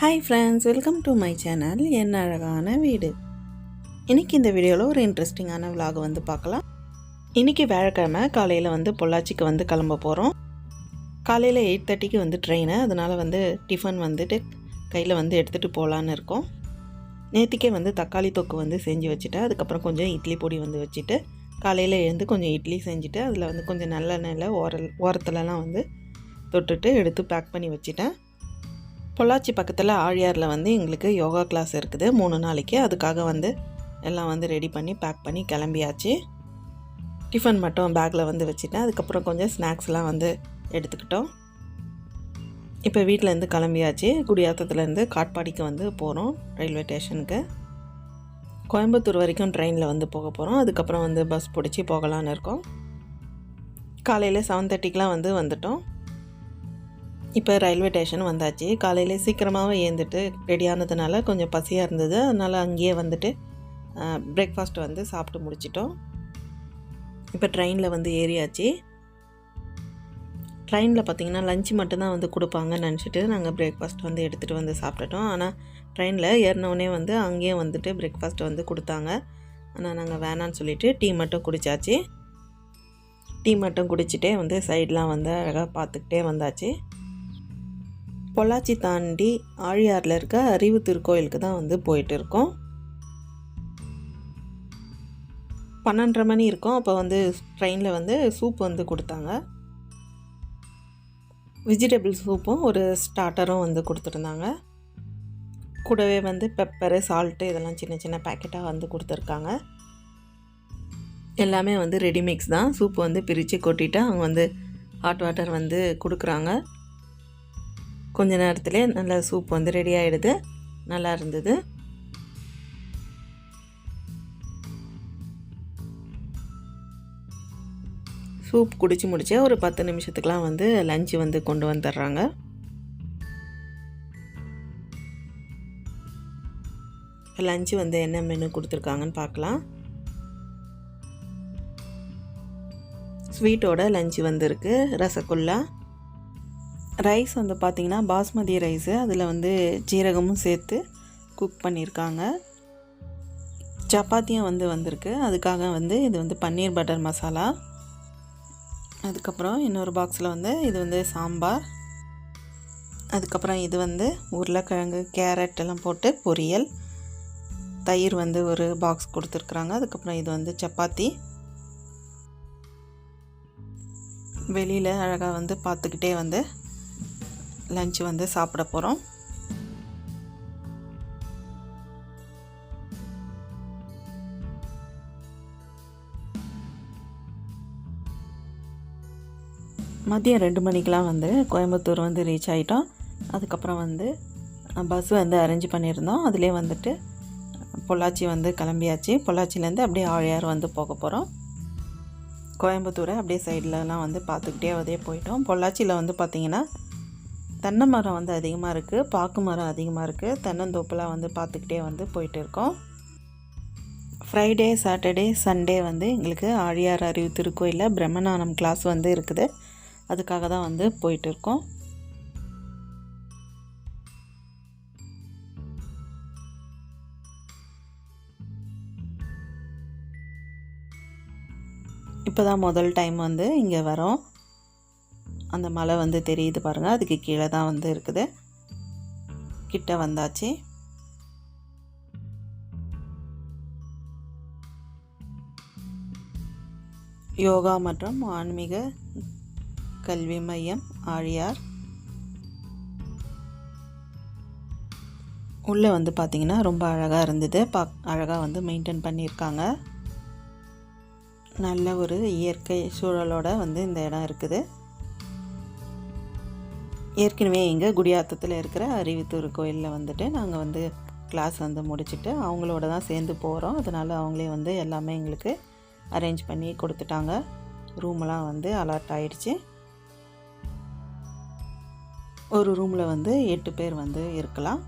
Hi friends welcome to my channel என்ன அழகான வீடு. இன்றைக்கி இந்த வீடியோவில் ஒரு இன்ட்ரெஸ்டிங்கான விலாக் வந்து பார்க்கலாம். இன்றைக்கி வியாழக்கிழமை காலையில் வந்து பொள்ளாச்சிக்கு வந்து கிளம்ப போகிறோம் காலையில் எயிட் தேர்ட்டிக்கு வந்து ட்ரெயினு அதனால் வந்து டிஃபன் வந்துட்டு கையில் வந்து எடுத்துகிட்டு போகலான்னு இருக்கோம். நேற்றுக்கே வந்து தக்காளி தொக்கு வந்து செஞ்சு வச்சுட்டு அதுக்கப்புறம் கொஞ்சம் இட்லி பொடி வந்து வச்சுட்டு காலையில் எழுந்து கொஞ்சம் இட்லி செஞ்சுட்டு அதில் வந்து கொஞ்சம் நல்லெண்ணெயில் ஓரல் ஓரத்துலலாம் வந்து தொட்டுட்டு எடுத்து பேக் பண்ணி வச்சுட்டேன். பொள்ளாச்சி பக்கத்தில் ஆழியாரில் வந்து எங்களுக்கு யோகா கிளாஸ் இருக்குது. மூணு நாளைக்கு. அதுக்காக வந்து எல்லாம் வந்து ரெடி பண்ணி பேக் பண்ணி கிளம்பியாச்சு. டிஃபன் மட்டும் பேக்கில் வந்து வச்சுட்டேன். அதுக்கப்புறம் கொஞ்சம் ஸ்நாக்ஸ்லாம் வந்து எடுத்துக்கிட்டோம். இப்போ வீட்டிலேருந்து கிளம்பியாச்சு. குடியாத்தத்துலேருந்து காட்பாடிக்கு வந்து போகிறோம் ரயில்வே ஸ்டேஷனுக்கு கோயம்புத்தூர் வரைக்கும் ட்ரெயினில் வந்து போக போகிறோம் அதுக்கப்புறம் வந்து பஸ் பிடிச்சி போகலான்னு இருக்கோம். காலையில் செவன் தேர்ட்டிக்கெலாம் வந்து வந்துட்டோம். இப்போ ரயில்வே ஸ்டேஷன் வந்தாச்சு. காலையில் சீக்கிரமாகவே ஏந்துட்டு ரெடியானதுனால கொஞ்சம் பசியாக இருந்தது. அதனால் அங்கேயே வந்துட்டு பிரேக்ஃபாஸ்ட் வந்து சாப்பிட்டு முடிச்சிட்டோம். இப்போ ட்ரெயினில் வந்து ஏறியாச்சு. ட்ரெயினில் பார்த்தீங்கன்னா லஞ்சு மட்டும்தான் வந்து கொடுப்பாங்கன்னு நினச்சிட்டு நாங்கள் பிரேக்ஃபாஸ்ட் வந்து எடுத்துகிட்டு வந்து சாப்பிட்டுட்டோம். ஆனால் ட்ரெயினில் ஏறினோடனே வந்து அங்கேயே வந்துட்டு பிரேக்ஃபாஸ்ட் வந்து கொடுத்தாங்க. ஆனால் நாங்கள் வேணான்னு சொல்லிவிட்டு டீ மட்டும் குடித்தாச்சு டீ மட்டும் குடிச்சிட்டே வந்து சைட்லாம் வந்து அழகாக பார்த்துக்கிட்டே வந்தாச்சு. பொள்ளாச்சி தாண்டி ஆழியாரில் இருக்க அறிவு திருக்கோயிலுக்கு தான் வந்து போயிட்டு இருக்கோம். பன்னெண்டரை மணி இருக்கும். அப்போ வந்து ட்ரெயினில் வந்து சூப் வந்து கொடுத்தாங்க. வெஜிடபிள் சூப்பும் ஒரு ஸ்டார்டரும் வந்து கொடுத்துருந்தாங்க. கூடவே வந்து பெப்பரு சால்ட்டு இதெல்லாம் சின்ன சின்ன பேக்கெட்டாக வந்து கொடுத்துருக்காங்க. எல்லாமே வந்து ரெடிமிக்ஸ் தான். சூப் வந்து பிரித்து கொட்டிட்டு அவங்க வந்து ஹாட் வாட்டர் வந்து கொடுக்குறாங்க. கொஞ்ச நேரத்தில் நல்லா சூப் வந்து ரெடி ஆகிடுது நல்லா இருந்தது. சூப் குடிச்சு முடிச்சு ஒரு பத்து நிமிஷத்துக்குலாம் வந்து லஞ்சு வந்து கொண்டு வந்துடுறாங்க. லஞ்சு வந்து என்ன மெனு கொடுத்துருக்காங்கன்னு பார்க்கலாம். ஸ்வீட்டோட லஞ்சு வந்துருக்கு. ரசகுல்லா. ரைஸ் வந்து பார்த்திங்கன்னா பாஸ்மதி ரைஸு. அதில் வந்து ஜீரகமும் சேர்த்து குக் பண்ணியிருக்காங்க. சப்பாத்தியும் வந்து வந்திருக்கு. அதுக்காக வந்து இது வந்து பன்னீர் பட்டர் மசாலா. அதுக்கப்புறம் இன்னொரு பாக்ஸில் வந்து இது வந்து சாம்பார். அதுக்கப்புறம் இது வந்து உருளைக்கிழங்கு கேரட் எல்லாம் போட்டு பொரியல். தயிர் வந்து ஒரு பாக்ஸ் கொடுத்துருக்குறாங்க. அதுக்கப்புறம் இது வந்து சப்பாத்தி. வெளியில் அழகாக வந்து பார்த்துக்கிட்டே வந்து லஞ்ச் வந்து சாப்பிட போகிறோம் மதியம் ரெண்டு மணிக்கெலாம் வந்து கோயம்புத்தூர் வந்து ரீச் ஆகிட்டோம் அதுக்கப்புறம் வந்து பஸ் வந்து அரேஞ்ச் பண்ணியிருந்தோம். அதிலே வந்துட்டு பொள்ளாச்சி வந்து கிளம்பியாச்சு. பொள்ளாச்சிலேருந்து அப்படியே ஆழியார் வந்து போக போகிறோம் கோயம்புத்தூரை அப்படியே சைட்லலாம் வந்து பார்த்துக்கிட்டே அதே போயிட்டோம். பொள்ளாச்சியில் வந்து பார்த்திங்கன்னா தென்னை மரம் வந்து அதிகமாக இருக்குது பாக்கு மரம் அதிகமாக இருக்குது தென்னந்தோப்புலாம் வந்து பார்த்துக்கிட்டே வந்து போயிட்டு இருக்கோம். ஃப்ரைடே சாட்டர்டே சண்டே வந்து எங்களுக்கு ஆழியார் அறிவு திருக்கோயிலில் பிரம்மநானம் கிளாஸ் வந்து இருக்குது. அதுக்காக தான் வந்து போயிட்டு இருக்கோம். இப்போ தான் முதல் டைம் வந்து இங்கே வரோம். அந்த மலை வந்து தெரியுது பாருங்கள் அதுக்கு கீழே தான் வந்து இருக்குது. கிட்ட வந்தாச்சு. யோகா மற்றும் ஆன்மீக கல்வி மையம் ஆழியார். உள்ளே வந்து பார்த்திங்கன்னா ரொம்ப அழகாக இருந்தது. பா அழகாக வந்து மெயின்டைன் பண்ணியிருக்காங்க. நல்ல ஒரு இயற்கை சூழலோட வந்து இந்த இடம் இருக்குது. ஏற்கனவே எங்கள் குடியாத்தத்தில் இருக்கிற அறிவித்தூர் கோயிலில் வந்துட்டு நாங்கள் வந்து கிளாஸ் வந்து முடிச்சுட்டு அவங்களோட தான் சேர்ந்து போகிறோம் அதனால் அவங்களே வந்து எல்லாமே எங்களுக்கு அரேஞ்ச் பண்ணி கொடுத்துட்டாங்க. ரூமெல்லாம் வந்து அலர்ட் ஆயிடுச்சு. ஒரு ரூமில் வந்து எட்டு பேர் வந்து இருக்கலாம்.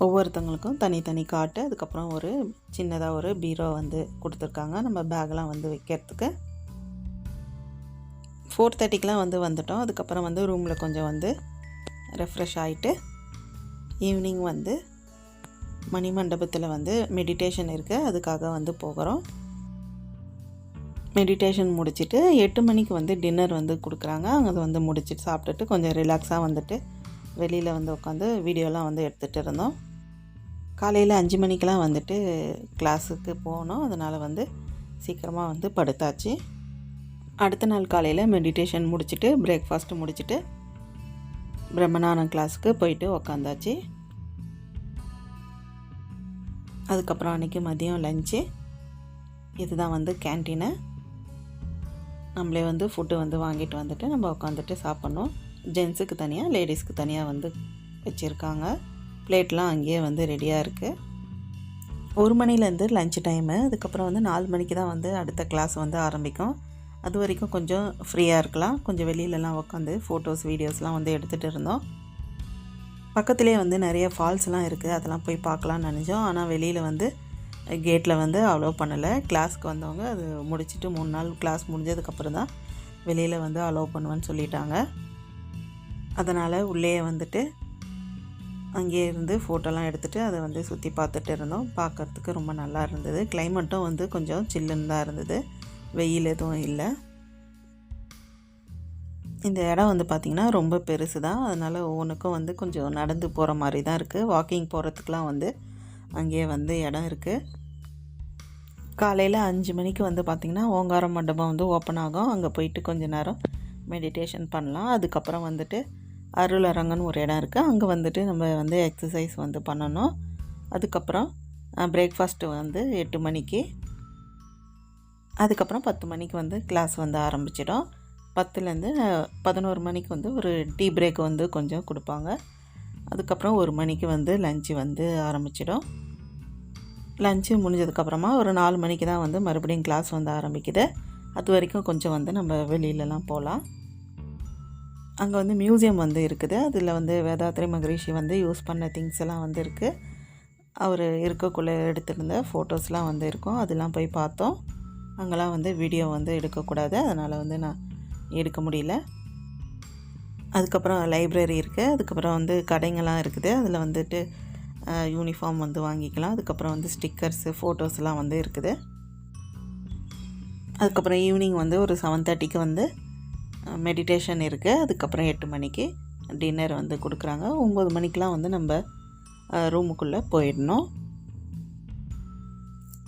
ஒவ்வொருத்தவங்களுக்கும் தனித்தனி காட்டு. அதுக்கப்புறம் ஒரு சின்னதாக ஒரு பீரோ வந்து கொடுத்துருக்காங்க. நம்ம பேக்லாம் வந்து வைக்கிறதுக்கு. ஃபோர் தேர்ட்டிக்கெலாம் வந்து வந்துட்டோம். அதுக்கப்புறம் வந்து ரூமில் கொஞ்சம் வந்து ரெஃப்ரெஷ் ஆகிட்டு ஈவினிங் வந்து மணிமண்டபத்தில் வந்து மெடிடேஷன் இருக்குது அதுக்காக வந்து போகிறோம். மெடிடேஷன் முடிச்சுட்டு எட்டு மணிக்கு வந்து டின்னர் வந்து கொடுக்குறாங்க. அங்கே வந்து முடிச்சுட்டு சாப்பிட்டுட்டு கொஞ்சம் ரிலாக்ஸாக வந்துட்டு வெளியில் வந்து உட்காந்து வீடியோலாம் வந்து எடுத்துகிட்டு இருந்தோம். காலையில் அஞ்சு மணிக்கெலாம் வந்துட்டு கிளாஸுக்கு போனோம். அதனால் வந்து சீக்கிரமாக வந்து படுத்தாச்சு. அடுத்த நாள் காலையில் மெடிடேஷன் முடிச்சுட்டு பிரேக்ஃபாஸ்ட்டு முடிச்சுட்டு பிரம்மநாதம் கிளாஸுக்கு போயிட்டு உக்காந்தாச்சு. அதுக்கப்புறம் அன்றைக்கி மதியம் லஞ்சு இதுதான் வந்து கேன்டீனு நம்மளே வந்து ஃபுட்டு வந்து வாங்கிட்டு வந்துட்டு நம்ம உட்காந்துட்டு சாப்பிட்ணும். ஜென்ஸுக்கு தனியாக லேடிஸ்க்கு தனியாக வந்து வச்சுருக்காங்க. பிளேட்லாம் அங்கேயே வந்து ரெடியாக இருக்குது ஒரு மணிலேருந்து லஞ்ச் டைமு அதுக்கப்புறம் வந்து நாலு மணிக்கு தான் வந்து அடுத்த கிளாஸ் வந்து ஆரம்பிக்கும். அது வரைக்கும் கொஞ்சம் ஃப்ரீயாக இருக்கலாம். கொஞ்சம் வெளியிலலாம் உட்காந்து ஃபோட்டோஸ் வீடியோஸ்லாம் வந்து எடுத்துகிட்டு இருந்தோம். பக்கத்துலேயே வந்து நிறைய ஃபால்ஸ்லாம் இருக்குது அதெல்லாம் போய் பார்க்கலான்னு நினச்சோம். ஆனால் வெளியில் வந்து கேட்டில் வந்து அலோவ் பண்ணலை. கிளாஸ்க்கு வந்தவங்க அது முடிச்சுட்டு மூணு நாள் கிளாஸ் முடிஞ்சதுக்கப்புறம் தான் வெளியில் வந்து அலோவ் பண்ணுவேன்னு சொல்லிட்டாங்க. அதனால் உள்ளேயே வந்துட்டு அங்கேயே இருந்து ஃபோட்டோலாம் எடுத்துகிட்டு அதை வந்து சுற்றி பார்த்துட்டு இருந்தோம். பார்க்குறதுக்கு ரொம்ப நல்லா இருந்தது. கிளைமேட்டும் வந்து கொஞ்சம் சில்லுன்னு தான் இருந்தது. வெயில் எதுவும் இல்லை. இந்த இடம் வந்து பார்த்திங்கன்னா ரொம்ப பெருசு தான். அதனால் ஒவ்வொன்றுக்கும் வந்து கொஞ்சம் நடந்து போகிற மாதிரி தான் இருக்குது வாக்கிங் போகிறதுக்கெலாம் வந்து அங்கேயே வந்து இடம் இருக்குது காலையில் அஞ்சு மணிக்கு வந்து பார்த்திங்கன்னா ஓங்கார மண்டபம் வந்து ஓப்பன் ஆகும். அங்கே போயிட்டு கொஞ்ச நேரம் மெடிடேஷன் பண்ணலாம். அதுக்கப்புறம் வந்துட்டு அருளரங்கன்னு ஒரு இடம் இருக்குது அங்கே வந்துட்டு நம்ம வந்து எக்ஸசைஸ் வந்து பண்ணணும். அதுக்கப்புறம் பிரேக்ஃபாஸ்ட்டு வந்து எட்டு மணிக்கு அதுக்கப்புறம் பத்து மணிக்கு வந்து கிளாஸ் வந்து ஆரம்பிச்சிடும். பத்துலேருந்து பதினோரு மணிக்கு வந்து ஒரு டீ பிரேக் வந்து கொஞ்சம் கொடுப்பாங்க. அதுக்கப்புறம் ஒரு மணிக்கு வந்து லஞ்சு வந்து ஆரம்பிச்சிடும். லஞ்சு முடிஞ்சதுக்கப்புறமா ஒரு நாலு மணிக்கு தான் வந்து மறுபடியும் கிளாஸ் வந்து ஆரம்பிக்குது. அது வரைக்கும் கொஞ்சம் வந்து நம்ம வெளியிலலாம் போகலாம். அங்கே வந்து மியூசியம் வந்து இருக்குது. அதில் வந்து வேதாத்ரி மகரிஷி வந்து யூஸ் பண்ண திங்ஸ் எல்லாம் வந்து இருக்குது அவர் இருக்கக்குள்ளே எடுத்திருந்த ஃபோட்டோஸ்லாம் வந்து இருக்கும். அதெல்லாம் போய் பார்த்தோம். அங்கெல்லாம் வந்து வீடியோ வந்து எடுக்கக்கூடாது. அதனால் வந்து நான் எடுக்க முடியல. அதுக்கப்புறம் லைப்ரரி இருக்குது அதுக்கப்புறம் வந்து கடைங்கள்லாம் இருக்குது. அதில் வந்துட்டு யூனிஃபார்ம் வந்து வாங்கிக்கலாம். அதுக்கப்புறம் வந்து ஸ்டிக்கர்ஸு ஃபோட்டோஸ்லாம் வந்து இருக்குது. அதுக்கப்புறம் ஈவினிங் வந்து ஒரு செவன் தேர்ட்டிக்கு வந்து மெடிடேஷன் இருக்குது அதுக்கப்புறம் எட்டு மணிக்கு டின்னர் வந்து கொடுக்குறாங்க. ஒம்பது மணிக்கெலாம் வந்து நம்ம ரூமுக்குள்ளே போயிடணும்.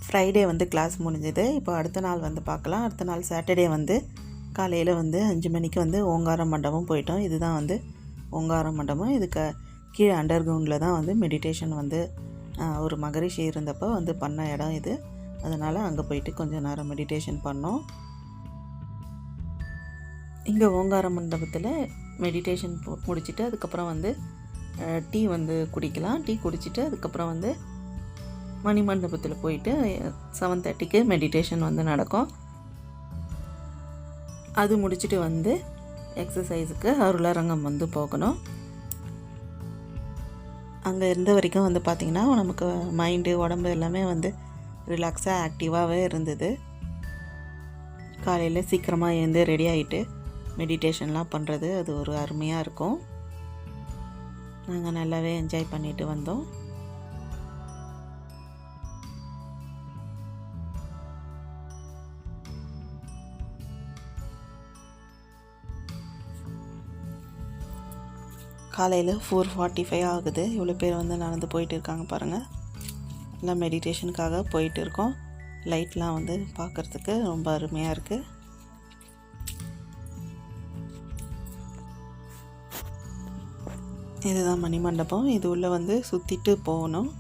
ஃப்ரைடே வந்து கிளாஸ் முடிஞ்சது. இப்போ அடுத்த நாள் வந்து பார்க்கலாம். அடுத்த நாள் சாட்டர்டே வந்து காலையில் வந்து அஞ்சு மணிக்கு வந்து ஓங்கார மண்டபம் போயிட்டோம். இதுதான் வந்து ஓங்கார மண்டபம். இதுக்கு கீழே அண்டர் கிரவுண்டில் தான் வந்து மெடிடேஷன் வந்து ஒரு மகரிஷி இருந்தப்போ வந்து பண்ண இடம் இது. அதனால் அங்கே போயிட்டு கொஞ்சம் நேரம் மெடிடேஷன் பண்ணோம். இங்கே ஓங்கார மண்டபத்தில் மெடிடேஷன் முடிச்சுட்டு அதுக்கப்புறம் வந்து டீ வந்து குடிக்கலாம். டீ குடிச்சிட்டு அதுக்கப்புறம் வந்து மணிமண்டபத்தில் போயிட்டு செவன் தேர்ட்டிக்கு மெடிடேஷன் வந்து நடக்கும். அது முடிச்சுட்டு வந்து எக்ஸசைஸுக்கு அருளரங்கம் வந்து போகணும். அங்கே இருந்த வரைக்கும் வந்து பார்த்திங்கன்னா நமக்கு மைண்டு உடம்பு எல்லாமே வந்து ரிலாக்ஸாக ஆக்டிவாகவே இருந்தது. காலையில் சீக்கிரமாக எழுந்து ரெடி ஆகிட்டு மெடிடேஷன்லாம் பண்ணுறது அது ஒரு அருமையாக இருக்கும். நாங்கள் நல்லாவே என்ஜாய் பண்ணிட்டு வந்தோம். காலையில் ஃபோர் ஃபார்ட்டி ஃபைவ் ஆகுது. இவ்வளோ பேர் வந்து நடந்து போயிட்டு இருக்காங்க பாருங்கள் எல்லாம் மெடிடேஷனுக்காக போயிட்டு இருக்கோம். லைட்லாம் வந்து பார்க்குறதுக்கு ரொம்ப அருமையாக இருக்குது இதுதான் மணிமண்டபம். இது உள்ளே வந்து சுற்றிட்டு போகணும்.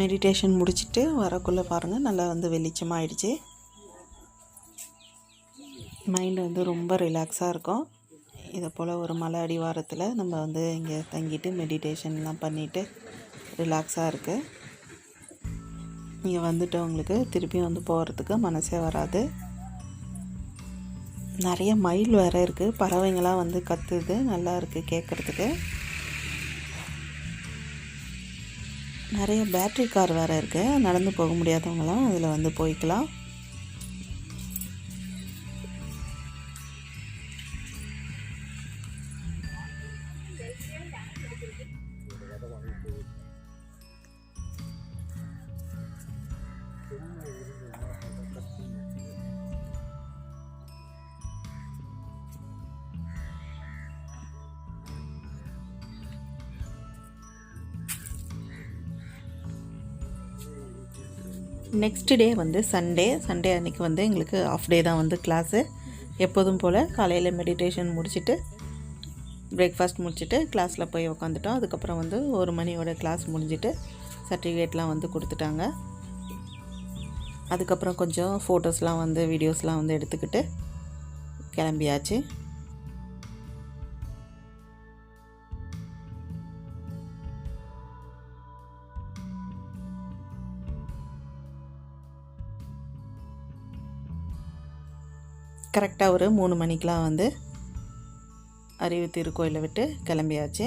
மெடிடேஷன் முடிச்சுட்டு வரக்குள்ளே பாருங்கள் நல்லா வந்து வெளிச்சமாக ஆயிடுச்சு மைண்ட் வந்து ரொம்ப ரிலாக்ஸாக இருக்கும். இதை போல் ஒரு மலை அடிவாரத்தில் நம்ம வந்து இங்கே தங்கிட்டு மெடிடேஷன்லாம் பண்ணிவிட்டு ரிலாக்ஸாக இருக்குது இங்கே வந்துட்டவங்களுக்கு திருப்பி வந்து போகிறதுக்கு மனசே வராது. நிறைய மயில் வேறு இருக்குது பறவைங்களாம் வந்து கத்துது. நல்லா இருக்குது கேட்குறதுக்கு நிறைய பேட்ரி கார் வேறு இருக்குது நடந்து போக முடியாதவங்களாம் அதில் வந்து போய்க்கலாம். நெக்ஸ்ட் டே வந்து சண்டே சண்டே அன்றைக்கி வந்து எங்களுக்கு ஆஃப் டே தான் வந்து கிளாஸு எப்போதும் போல் காலையில் மெடிடேஷன் முடிச்சுட்டு பிரேக்ஃபாஸ்ட் முடிச்சுட்டு கிளாஸில் போய் உக்காந்துட்டோம். அதுக்கப்புறம் வந்து ஒரு மணியோட கிளாஸ் முடிஞ்சிட்டு சர்டிஃபிகேட்லாம் வந்து கொடுத்துட்டாங்க. அதுக்கப்புறம் கொஞ்சம் ஃபோட்டோஸ்லாம் வந்து வீடியோஸ்லாம் வந்து எடுத்துக்கிட்டு கிளம்பியாச்சு. கரெக்டாக ஒரு மூணு மணிக்கெலாம் வந்து அறிவு திருக்கோயிலை விட்டு கிளம்பியாச்சு.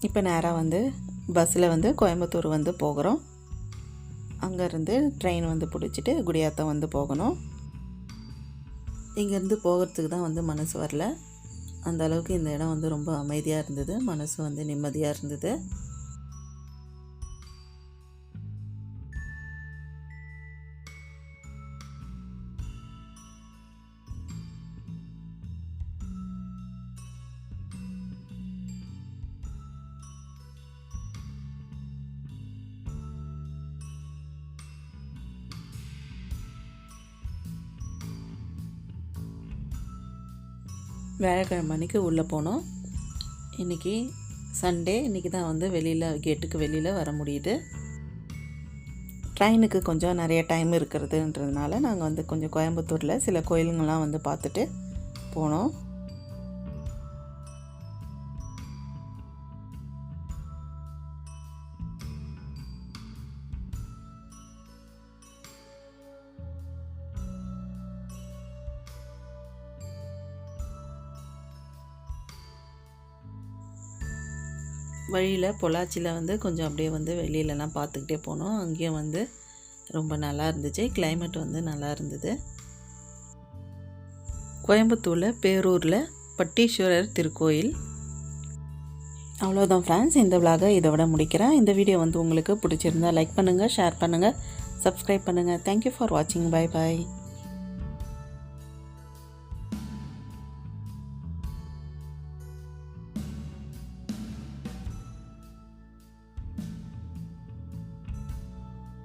இப்போ நேராக வந்து பஸ்ஸில் வந்து கோயம்புத்தூர் வந்து போகிறோம். அங்கேருந்து ட்ரெயின் வந்து பிடிச்சிட்டு குடியாத்தம் வந்து போகணும். இங்கேருந்து போகிறதுக்கு தான் வந்து மனசு வரல. அந்த அளவுக்கு இந்த இடம் வந்து ரொம்ப அமைதியாக இருந்தது. மனசு வந்து நிம்மதியாக இருந்தது. வியாழக்கிழமை அன்றைக்கி உள்ளே போனோம். இன்றைக்கி சண்டே இன்றைக்கி தான் வந்து வெளியில் கேட்டுக்கு வெளியில் வர முடியுது. ட்ரெயினுக்கு கொஞ்சம் நிறைய டைம் இருக்கிறதுன்றதுனால நாங்கள் வந்து கொஞ்சம் கோயம்புத்தூரில் சில கோயிலுங்கள்லாம் வந்து பார்த்துட்டு போனோம். வழியில் பொள்ளாச்சியில் வந்து கொஞ்சம் அப்படியே வந்து வெளியிலலாம் பார்த்துக்கிட்டே போனோம். அங்கேயும் வந்து ரொம்ப நல்லா இருந்துச்சு. கிளைமேட் வந்து நல்லா இருந்தது. கோயம்புத்தூரில் பேரூரில் பட்டீஸ்வரர் திருக்கோயில். அவ்வளோதான் ஃப்ரெண்ட்ஸ் இந்த விலாகை இதை விட முடிக்கிறேன். இந்த வீடியோ வந்து உங்களுக்கு பிடிச்சிருந்தா லைக் பண்ணுங்கள் ஷேர் பண்ணுங்கள் சப்ஸ்கிரைப் பண்ணுங்கள் தேங்க்யூ ஃபார் வாட்சிங் பை பாய்